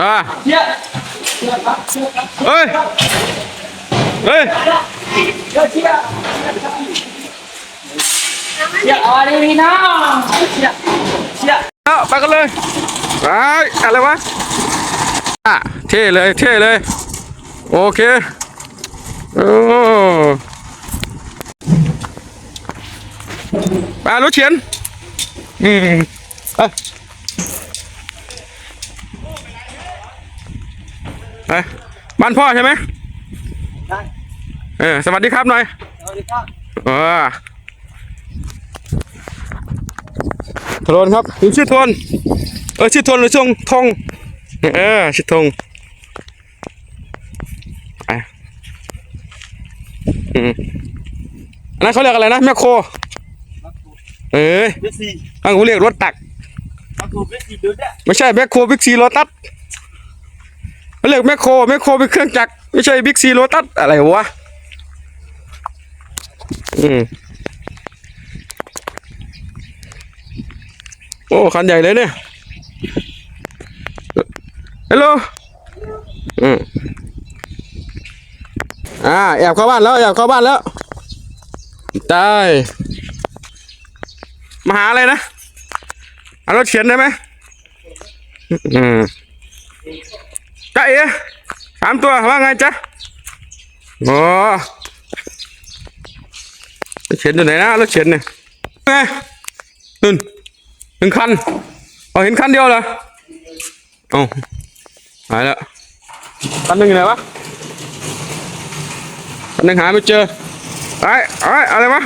อ่าเฮ้ย เฮ้ยอย่าเอาอะไรนี่นะเชี่ยเชี่ยเอาไปกันเลยไปอะไรวะอะเท่เลย เท่เลย โอเค โอ้ไปรถเฉียน อืมไป ไปบ้านพ่อใช่ไหมเออสวัสดีครับหน่อยสวัสดีครับเออโทนครับถึงชื่อโทนเออชื่อโทนหรือช่วงทงเออชื่อทงไปอืมอันนั้นเขาเรียกอะไรนะแมคโครเอ้ยเบสซี่อันกูเรียกรถตักมาดูเบสซี่ดูเนี่ยไม่ใช่แมคโครบิ๊กซีโรตัส เขาเรียกแมคโครแมคโครเป็นเครื่องจักรไม่ใช่บิ๊กซีโรตัสอะไรวะอืมโอ้คันใหญ่เลยเนี่ยฮัลโหลอืมอ่าแอบเข้าบ้านแล้วแอบเข้าบ้านแล้วตายมาหาอะไรนะเอารถเขียนได้ไหมอืม จ๊ะเอ๋สามตัวว่าไงจ๊ะโอ้รถเข็นอยู่ไหนนะรถเข็นเนี่ยไงหนึ่งหนึ่งคันเอาเห็นคันเดียวเหรอเอ้าหายแล้วคันหนึ่งอยู่ไหนวะคันหนึ่งหาไม่เจอไอ้ไอ้อะไรวะ